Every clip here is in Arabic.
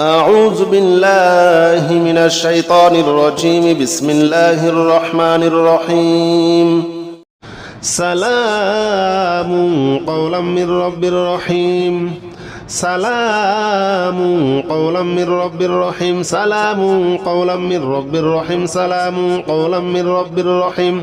أعوذ بالله من الشيطان الرجيم. بسم الله الرحمن الرحيم. سلام قولا من رب رحيم. سلام قولا من رب رحيم. سلام قولا من رب رحيم. سلام قولا من رب رحيم.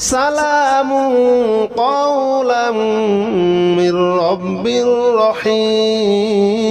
سلام قولا من رب رحيم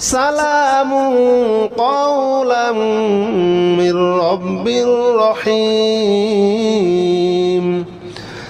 سلام قولا من رب رحيم.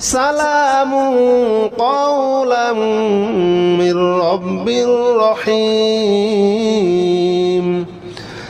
سلام قولا من رب رحيم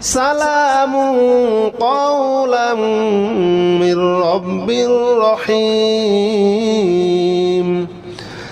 سلام قولا من رب رحيم.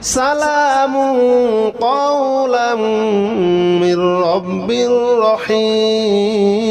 سلام قولا من رب رحيم.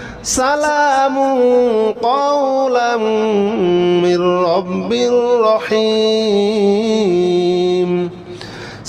سلام قولا من رب رحيم.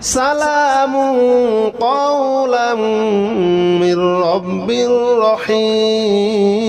سلام قولا من رب رحيم.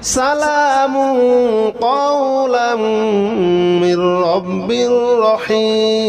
سلام قولا من رب رحيم.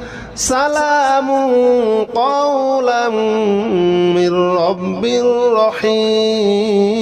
سلام قولا من رب رحيم.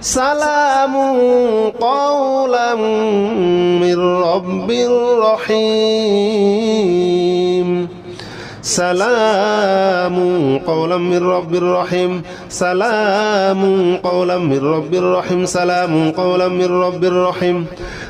سلام قولا من رب رحيم. سلام قولا من رب رحيم. سلام قولا من رب رحيم. سلام قولا من رب رحيم.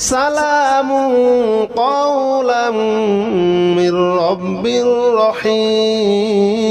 سلام قولا من رب رحيم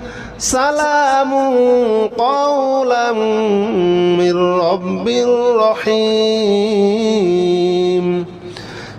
سلام قولا من رب رحيم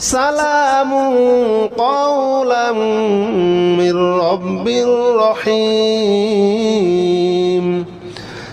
সালামু কওলাম মির রব্বির রহিম।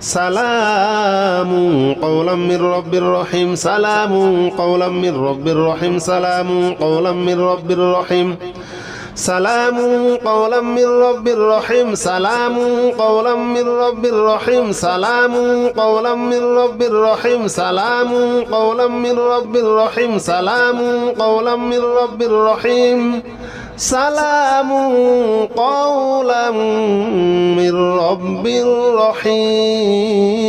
سلام قولا من رب رحيم سلام قولا من رب رحيم سلام قولا من رب رحيم سلام قولا من رب رحيم سلام قولا من رب رحيم سلام قولا من رب رحيم سلام قولا من رب رحيم سلام قولا من رب رحيم سلام قولا من رب رحيم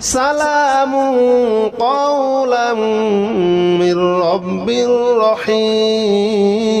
سلام قولا من رب رحيم.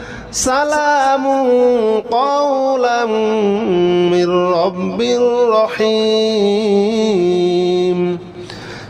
سلام قولا من رب رحيم.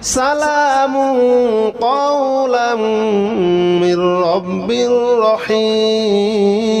سلام قولا من رب رحيم.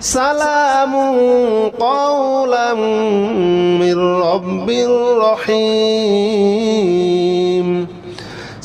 سلام قولا من رب رحيم.